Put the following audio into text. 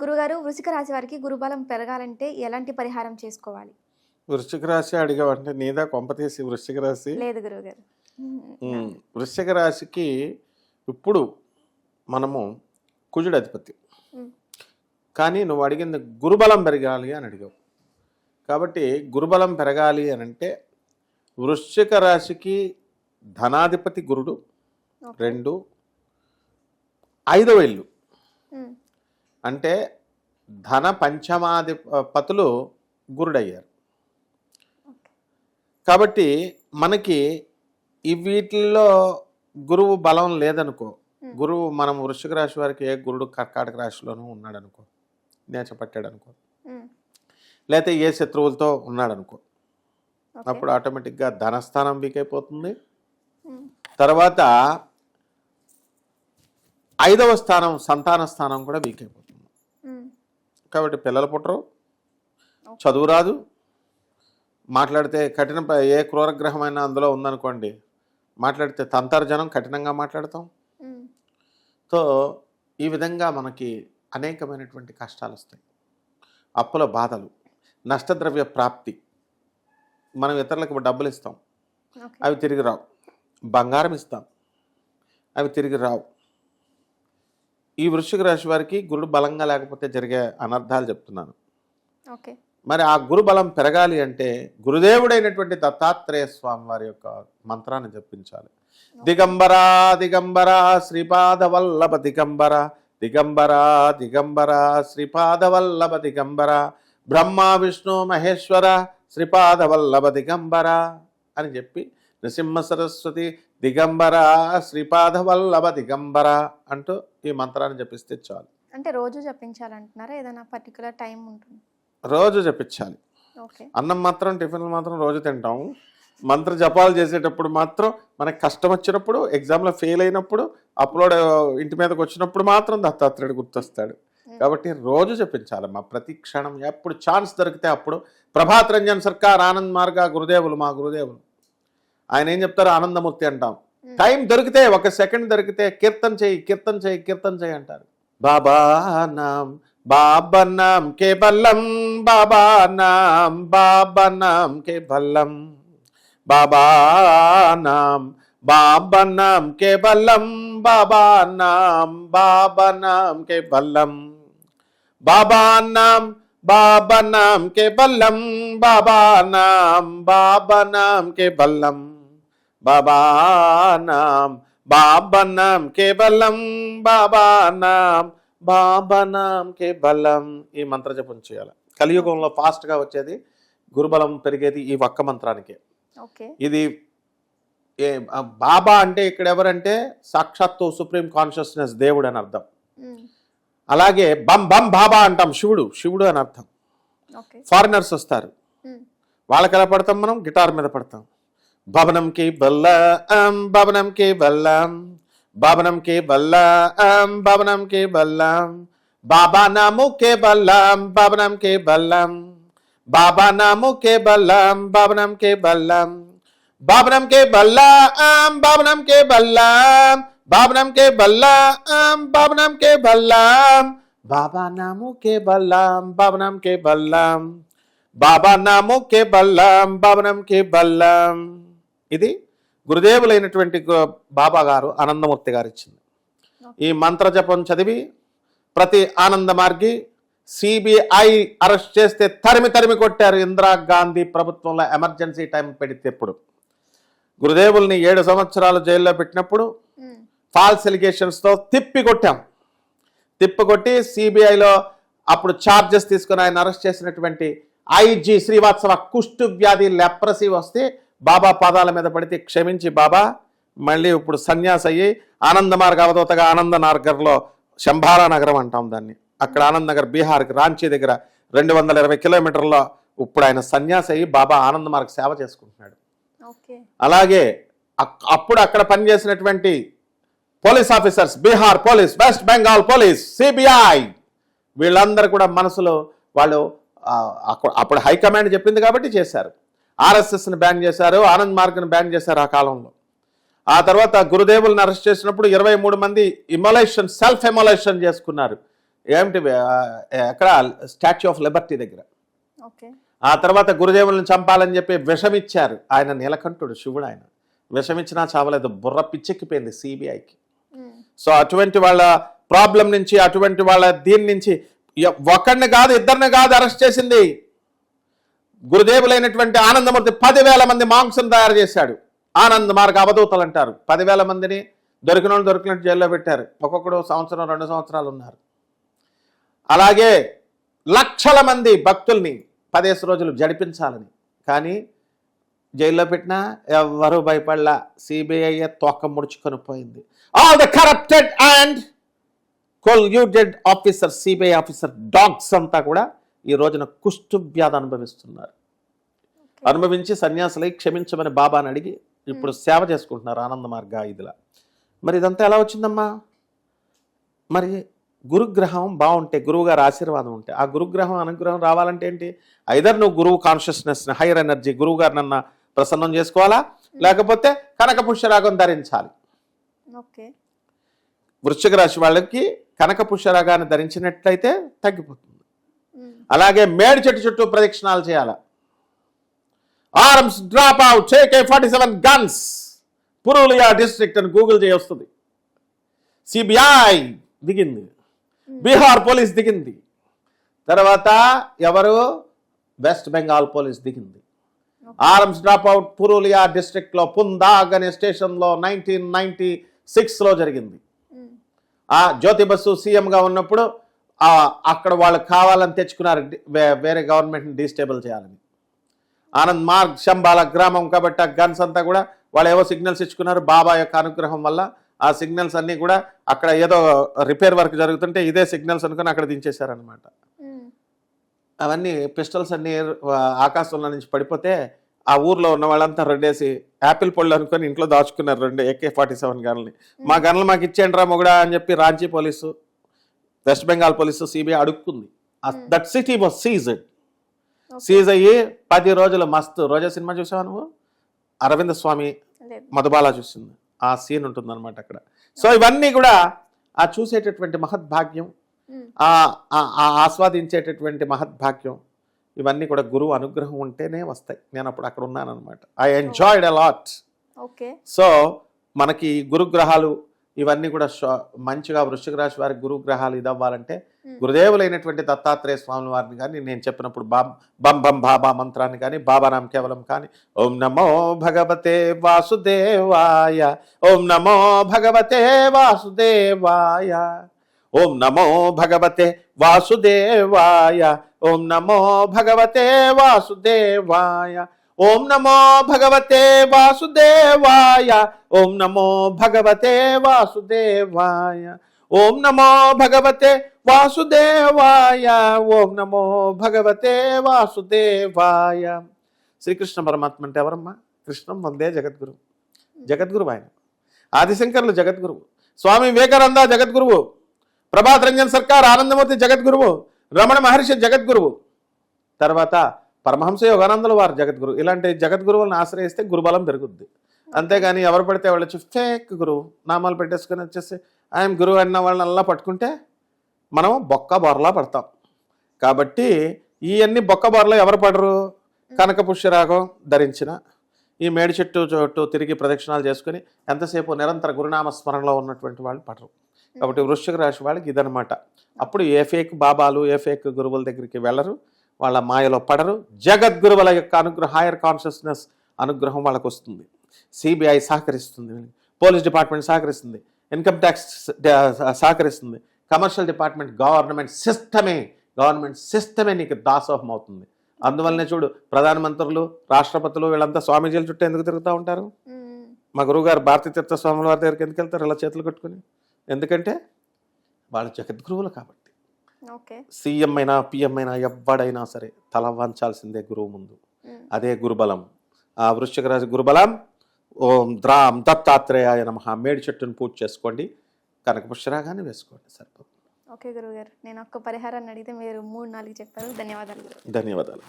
గురుగారు వృషిక రాశి వారికి గురుబలం పెరగాలంటే ఎలాంటి పరిహారం చేసుకోవాలి వృశ్చిక రాశి అడిగావంటే నీదా కొంపతీసి వృశ్చిక రాశి లేదు గురువుగారు ఉమ్, వృశ్చిక రాశికి ఇప్పుడు మనము కుజుడు అధిపతి. కానీ నువ్వు అడిగింది గురుబలం పెరగాలి అని అడిగావు కాబట్టి గురుబలం పెరగాలి అని అంటే వృశ్చిక రాశికి ధనాధిపతి గురుడు. రెండు ఐదవ ఇల్లు. అంటే ధన పంచమాధిపతులు గురుడయ్యారు. కాబట్టి మనకి ఈ వీటిల్లో గురువు బలం లేదనుకో Hmm. గురువు మనం వృశ్చిక రాశి వారికి ఏ గురుడు కర్కాటక రాశిలోనూ ఉన్నాడు అనుకో నేచపట్టాడు అనుకో ఉమ్. లేకపోతే ఏ శత్రువులతో ఉన్నాడు అనుకో. అప్పుడు ఆటోమేటిక్గా ధనస్థానం వీక్ అయిపోతుంది ఉమ్. తర్వాత ఐదవ స్థానం సంతాన స్థానం కూడా వీక్ అయిపోతుంది ఉమ్. కాబట్టి పిల్లలు పుట్టరు. చదువు రాదు. మాట్లాడితే కఠిన ఏ క్రూరగ్రహమైనా అందులో ఉందనుకోండి మాట్లాడితే తంతర్జనం కఠినంగా మాట్లాడతాం. సో ఈ విధంగా మనకి అనేకమైనటువంటి కష్టాలు వస్తాయి. అప్పుల బాధలు నష్టద్రవ్య ప్రాప్తి. మనం ఇతరులకు డబ్బులు ఇస్తాం. అవి తిరిగి రావు. బంగారం ఇస్తాం. అవి తిరిగి రావు. ఈ వృశ్చిక రాశి వారికి గురుడు బలంగా లేకపోతే జరిగే అనర్థాలు చెప్తున్నాను. ఓకే. మరి ఆ గురు బలం పెరగాలి అంటే గురుదేవుడైనటువంటి దత్తాత్రేయ స్వామి వారి యొక్క మంత్రాన్ని జపించాలి. దిగంబరా దిగంబరా శ్రీపాద వల్లభ దిగంబర దిగంబరా దిగంబరా శ్రీపాద వల్లభ దిగంబర బ్రహ్మ విష్ణు మహేశ్వర శ్రీపాద వల్లభ దిగంబర అని చెప్పి నృసింహ సరస్వతి దిగంబర శ్రీపాద వల్లభ దిగంబర అంటూ ఈ మంత్రాన్ని జపిస్తే చాలు. అంటే రోజు జపించాలంటున్నారా? ఏదైనా పర్టికులర్ టైం ఉంటుంది? రోజు జపించాలి. అన్నం మాత్రం టిఫిన్లు మాత్రం రోజు తింటాం. మంత్ర జపాలు చేసేటప్పుడు మాత్రం మనకి కష్టం వచ్చినప్పుడు ఎగ్జామ్లో ఫెయిల్ అయినప్పుడు అప్లోడ్ ఇంటి మీదకి వచ్చినప్పుడు మాత్రం దత్తాత్రేయుడు గుర్తొస్తాడు. కాబట్టి రోజు చెప్పించాలి మా ప్రతి క్షణం ఎప్పుడు ఛాన్స్ దొరికితే అప్పుడు. ప్రభాత్ రంజన్ సర్కార్ ఆనంద్ మార్గా గురుదేవులు మా గురుదేవులు. ఆయన ఏం చెప్తారు? ఆనందమూర్తి అంటాం. టైం దొరికితే ఒక సెకండ్ దొరికితే కీర్తన చేయి కీర్తన చేయి కీర్తన చేయి అంటారు. బాబా నామ్ బాబా నామ్ కే బల్లం బాబా నామ్ బాబా నామ్ కే బల్లం బాబా నామ్ బాబా నామ్ కే బల్లం బాబా నామ్ బాబా నామ్ కే బల్లం బాబా నామ్ బాబా నామ్ కే బల్లం బాబా నామ్ బాబా నామ్ కే బల్లం. బాబా నామ్ బాబా నామ్ కే బల్లం బాబా నామ్ బాబా నామ్ కే బల్లం ఈ మంత్ర జపం చేయాలి. కలియుగంలో ఫాస్ట్గా వచ్చేది గురుబలం పెరిగేది ఈ ఒక్క మంత్రానికే. ఓకే. ఇది బాబా అంటే ఇక్కడ ఎవరంటే సాక్షాత్తు సుప్రీం కాన్షియస్నెస్ దేవుడు అని అర్థం. అలాగే బం బం బాబా అంటాం శివుడు శివుడు అని అర్థం. ఫారినర్స్ వస్తారు. వాళ్ళకి ఎలా పడతాం మనం? గిటార్ మీద పడతాం. भवनम के बल्ल अम भवनम के बल्लम भवनम के बल्ल अम भवनम के बल्लम बाबा नामो के बल्लम भवनम के बल्लम बाबा नामो के बल्लम भवनम के बल्लम भवनम के बल्ला अम भवनम के बल्लम भवनम के बल्ला अम भवनम के बल्लम बाबा नामो के बल्लम भवनम के बल्लम बाबा नामो के बल्लम भवनम के बल्लम ఇది గురుదేవులైనటువంటి బాబా గారు ఆనందమూర్తి గారు ఇచ్చింది. ఈ మంత్ర జపం చదివి ప్రతి ఆనంద మార్గి సిబిఐ అరెస్ట్ చేస్తే తరిమి తరిమి కొట్టారు ఇందిరాగాంధీ ప్రభుత్వంలో ఎమర్జెన్సీ టైం పెడితే ఇప్పుడు గురుదేవుల్ని ఏడు సంవత్సరాలు జైల్లో పెట్టినప్పుడు. ఫాల్స్ ఎలిగేషన్స్తో తిప్పి కొట్టాం. తిప్పి కొట్టి సిబిఐలో అప్పుడు ఛార్జెస్ తీసుకుని ఆయన అరెస్ట్ చేసినటువంటి ఐజీ శ్రీవాత్సవ కుష్టు వ్యాధి లెప్రసీ వస్తే బాబా పాదాల మీద పడితే క్షమించి బాబా మళ్ళీ ఇప్పుడు సన్యాసి అయ్యి ఆనంద మార్గ అవధూతగా ఆనంద నగర్లో శంభారా నగరం అంటాం దాన్ని. అక్కడ ఆనంద్ నగర్ బీహార్కి రాంచీ దగ్గర రెండు వందల ఇరవై కిలోమీటర్లో ఇప్పుడు ఆయన సన్యాసి అయ్యి బాబా ఆనంద మార్గ సేవ చేసుకుంటున్నాడు. ఓకే. అలాగే అప్పుడు అక్కడ పనిచేసినటువంటి police officers Bihar police West Bengal police CBI వీళ్ళందరూ కూడా మనసులో వాళ్ళు అప్పుడు హైకమాండ్ చెప్పింది కాబట్టి చేశారు. ఆర్ఎస్ఎస్ని బ్యాన్ చేశారు ఆనంద్ మార్గ్ని బ్యాన్ చేశారు ఆ కాలంలో. ఆ తర్వాత గురుదేవులను అరెస్ట్ చేసినప్పుడు ఇరవై మూడు మంది ఇమోలేషన్ సెల్ఫ్ ఎమోలేషన్ చేసుకున్నారు. ఏమిటి ఎక్కడ? స్టాచ్యూ ఆఫ్ లిబర్టీ దగ్గర. ఆ తర్వాత గురుదేవులను చంపాలని చెప్పి విషమిచ్చారు. ఆయన నీలకంఠుడు శివుడు ఆయన. విషమిచ్చినా చావలేదు బుర్ర పిచ్చెక్కిపోయింది సిబిఐకి. సో అటువంటి వాళ్ళ ప్రాబ్లం నుంచి అటువంటి వాళ్ళ దీని నుంచి ఒకడిని కాదు ఇద్దరిని కాదు అరెస్ట్ చేసింది. గురుదేవులైనటువంటి ఆనందమూర్తి పదివేల మంది మాంసం తయారు చేశాడు. ఆనంద్ మార్గ అవధూతలు అంటారు. పదివేల మందిని దొరికిన వాళ్ళు దొరికినట్టు జైల్లో పెట్టారు. ఒక్కొక్కడు సంవత్సరం రెండు సంవత్సరాలు ఉన్నారు. అలాగే లక్షల మంది భక్తుల్ని పదేసి రోజులు జడిపించాలని. కానీ జైల్లో పెట్టినా ఎవరు భయపడలా. సిబిఐ తోక ముడుచుకొని పోయింది. All the corrupted and colluded officer CBI officer dogs అంతా కూడా ఈ రోజున కుష్ఠవ్యాధి అనుభవిస్తున్నారు. అనుభవించి సన్యాసులై క్షమించమని బాబాని అడిగి ఇప్పుడు సేవ చేసుకుంటున్నారు ఆనంద మార్గ ఇదిలా మరి ఇదంతా ఎలా వచ్చిందమ్మా? మరి గురుగ్రహం బాగుంటే గురువు గారి ఆశీర్వాదం ఉంటే ఆ గురుగ్రహం అనుగ్రహం రావాలంటే ఏంటి? ఐదర్ నువ్వు గురువు కాన్షియస్నెస్ హైయర్ ఎనర్జీ గురువు గారిని అన్న ప్రసన్నం చేసుకోవాలా? లేకపోతే కనక పుష్యరాగం ధరించాలి. ఓకే. వృశ్చిక రాశి వాళ్ళకి కనక పుష్యరాగాన్ని ధరించినట్లయితే తగ్గిపోతుంది. అలాగే మేడి చెట్టు చుట్టూ ప్రదక్షిణాలు చేయాల. Arms drop out చేకే forty seven guns. Purulia district అని గూగుల్ చేయొస్తుంది సిబిఐ దిగింది. బీహార్ పోలీస్ దిగింది. తర్వాత ఎవరు? వెస్ట్ బెంగాల్ పోలీస్ దిగింది. ఆర్మ్స్ డ్రాప్ అవుట్ పురూలియా డిస్ట్రిక్ట్లో పుందాగ్ అనే స్టేషన్లో నైన్టీన్ నైన్టీ సిక్స్లో జరిగింది. ఆ జ్యోతి బస్సు సీఎంగా ఉన్నప్పుడు అక్కడ వాళ్ళు కావాలని తెచ్చుకున్నారు. వేరే గవర్నమెంట్ని డిస్టేబుల్ చేయాలని. ఆనంద్ మార్గ్ శంబాల గ్రామం కాబట్టి ఆ గన్స్ అంతా కూడా వాళ్ళు ఏవో సిగ్నల్స్ ఇచ్చుకున్నారు బాబా యొక్క అనుగ్రహం వల్ల. ఆ సిగ్నల్స్ అన్నీ కూడా అక్కడ ఏదో రిపేర్ వర్క్ జరుగుతుంటే ఇదే సిగ్నల్స్ అనుకుని అక్కడ దించేశారనమాట అవన్నీ పిస్టల్స్ అన్నీ ఆకాశంలో నుంచి పడిపోతే ఆ ఊర్లో ఉన్న వాళ్ళంతా రెండేసి యాపిల్ పళ్ళు అనుకొని ఇంట్లో దాచుకున్నారు రెండు ఏకే ఫార్టీ సెవెన్ గన్లని. మా గన్లు మాకు ఇచ్చేయండి రా మొగుడా అని చెప్పి Ranchi police West Bengal police CBI అడుక్కుంది. That city was seized. Seize అయ్యి పది రోజులు మస్తు రోజా సినిమా చూసావా నువ్వు? అరవింద స్వామి మధుబాల చూసింది. ఆ సీన్ ఉంటుంది అనమాట అక్కడ. సో ఇవన్నీ కూడా ఆ చూసేటటువంటి మహద్భాగ్యం ఆ ఆస్వాదించేటటువంటి మహద్భాగ్యం ఇవన్నీ కూడా గురువు అనుగ్రహం ఉంటేనే వస్తాయి. నేను అప్పుడు అక్కడ ఉన్నాను అనమాట I enjoyed a lot okay so మనకి గురుగ్రహాలు ఇవన్నీ కూడా మంచిగా వృశ్చిక రాశి వారికి గురుగ్రహాలు ఇది అవ్వాలంటే గురుదేవులైనటువంటి దత్తాత్రేయ స్వామి వారిని కానీ నేను చెప్పినప్పుడు బాం బం బం బాబా మంత్రాన్ని కానీ బాబా నామ కేవలం కానీ ఓం నమో భగవతే వాసుదేవాయ ఓం నమో భగవతే వాసుదేవాయ ఓం నమో భగవతే వాసుదేవాయ ఓం నమో భగవతే వాసుదేవాయ ఓం నమో భగవతే వాసుదేవాయ ఓం నమో భగవతే వాసుదేవాయ ఓం నమో భగవతే వాసుదేవాయ ఓం నమో భగవతే వాసుదేవాయ. శ్రీకృష్ణ పరమాత్మ అంటే ఎవరమ్మా? కృష్ణం వందే జగద్గురు. జగద్గురువు ఆయన. ఆదిశంకర్లు జగద్గురువు. స్వామి వివేకానంద జగద్గురువు. ప్రభాత్ రంజన్ సర్కార్ ఆనందమూర్తి జగద్గురువు. రమణ మహర్షి జగద్గురువు. తర్వాత పరమహంస యోగానందుల వారు జగద్గురు. ఇలాంటి జగద్గురువులను ఆశ్రయిస్తే గురుబలం పెరుగుద్ది. అంతేగాని ఎవరు పడితే వాళ్ళు వచ్చి ఫేక్ గురువు నామాలు పెట్టేసుకొని వచ్చేసి ఆయన గురువు అన్న వాళ్ళని అలా పట్టుకుంటే మనం బొక్క బొరలా పడతాం. కాబట్టి ఇవన్నీ బొక్క బొరలో ఎవరు పడరు? కనక పుష్యరాగం ధరించిన ఈ మేడి చెట్టు చోటు తిరిగి ప్రదక్షిణాలు చేసుకుని ఎంతసేపు నిరంతర గురునామ స్మరణలో ఉన్నటువంటి వాళ్ళు పడరు. కాబట్టి వృశ్చిక రాశి వాళ్ళకి ఇదనమాట అప్పుడు ఏ ఫేక్ బాబాలు ఏ ఫేక్ గురువుల దగ్గరికి వెళ్ళరు. వాళ్ళ మాయలో పడరు. జగద్గురువుల యొక్క అనుగ్రహం హైయర్ కాన్షియస్నెస్ అనుగ్రహం వాళ్ళకు వస్తుంది. సిబిఐ సహకరిస్తుంది. పోలీస్ డిపార్ట్మెంట్ సహకరిస్తుంది. ఇన్కమ్ ట్యాక్స్ సహకరిస్తుంది. కమర్షియల్ డిపార్ట్మెంట్ గవర్నమెంట్ సిస్టమే గవర్నమెంట్ సిస్టమే నీకు దాసోహం అవుతుంది. అందువల్లనే చూడు ప్రధానమంత్రులు రాష్ట్రపతులు వీళ్ళంతా స్వామీజీల చుట్టూ ఎందుకు తిరుగుతూ ఉంటారు? మా గురువుగారు భారతీ తీర్థ స్వాముల వారి దగ్గరికి ఎందుకు వెళ్తారు ఇలా చేతులు కట్టుకుని? ఎందుకంటే వాళ్ళు జగద్గురువులు కాబట్టి. సీఎం అయినా పిఎం అయినా ఎవ్వడైనా సరే తల వంచాల్సిందే గురువు ముందు. అదే గురుబలం. ఆ వృశ్చిక రాశి గురుబలం. ఓం ద్రాం దత్తాత్రేయాయ నమ. మేడి చెట్టును పూజ చేసుకోండి. కనక పుష్యరాగాన్ని వేసుకోండి. సరిపోతుంది. ఓకే గురుగారు నేను ఒక్క పరిహారాన్ని అడిగితే మీరు మూడు నాలుగు చెప్పారు. ధన్యవాదాలు ధన్యవాదాలు.